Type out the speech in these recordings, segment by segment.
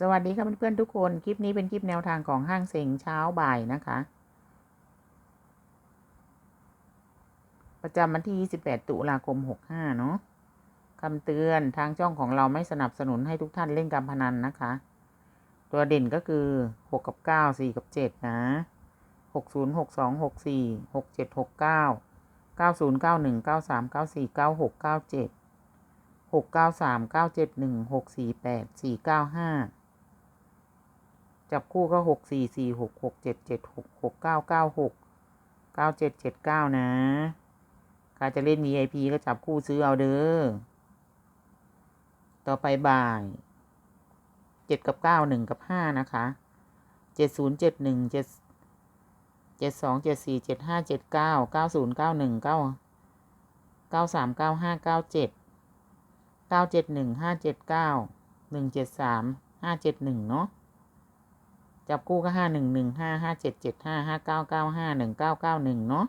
สวัสดีค่ะเพื่อนๆทุกคน คลิปนี้เป็นคลิปแนวทางของห้างเซ็งเช้าบ่ายนะคะ ประจำวันที่ 28 ตุลาคม 65 เนาะคำเตือนทางช่องของเราไม่สนับสนุนให้ทุกท่านเล่นการพนันนะคะ ตัวเด่นก็คือ 6 กับ 9 4 กับ 7 นะ 60 62 64 67 69 90 91 93 94 96 97 6 9 3 9 7 1 6 4 8 4 9 5 จับคู่ก็หกสี่สี่หกหกเจ็ดเจ็ดหกหกเก้าเก้าหกเก้าเจ็ดเจ็ดเก้านะใครจะเล่น VIP ก็จับคู่ซื้อเอาเด้อ ต่อไปบ่ายเจ็ดกับเก้าหนึ่งกับห้านะคะเจ็ดศูนย์เจ็ดหนึ่งเจ็ดเจ็ดสองเจ็ดสี่เจ็ดห้าเจ็ดเก้าเก้าศูนย์เก้าหนึ่งเก้าเก้าสามเก้าห้าเก้าเจ็ดเก้าเจ็ดหนึ่งห้าเจ็ดเก้าหนึ่งเจ็ดสามห้าเจ็ดหนึ่งเนาะ จับคู่ก็ห้าหนึ่งหนึ่งห้าห้าเจ็ดเจ็ดห้าห้าเก้าเก้าห้าหนึ่งเก้าเก้าหนึ่งเนาะ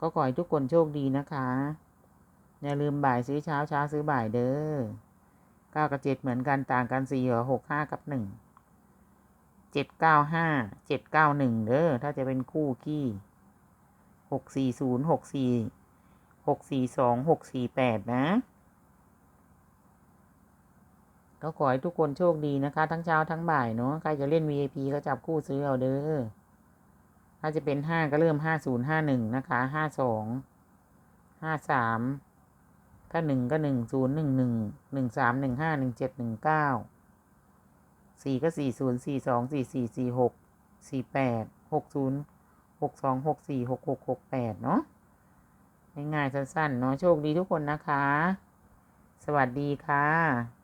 ก็ขอให้ทุกคนโชคดีนะคะ อย่าลืมบ่ายซื้อเช้าเช้าซื้อบ่ายเด้อเก้ากับเจ็ดเหมือนกันต่างกันสี่หรอหกห้ากับหนึ่งเจ็ดเก้าห้าเจ็ดเก้าหนึ่งเด้อถ้าจะเป็นคู่ขี้หกสี่ศูนย์หกสี่หกสี่สองหกสี่แปดนะ ก็ขอให้ทุกคนโชคดีนะคะ ทั้งเช้าทั้งบ่ายเนาะใครจะเล่น VIP ก็จับคู่ซื้อเอาเด้อถ้าจะเป็นห้าก็เริ่มห้าศูนย์ห้าหนึ่งนะคะห้าสองห้าสามถ้าหนึ่งก็หนึ่งศูนย์หนึ่งหนึ่งหนึ่งสามหนึ่งห้าหนึ่งเจ็ดหนึ่งเก้าสี่ก็สี่ศูนย์สี่สองสี่สี่สี่หกสี่แปดหกศูนย์หกสองหกสี่หกหกหกแปดเนาะง่ายๆสั้นๆเนาะโชคดีทุกคนนะคะ สวัสดีค่ะ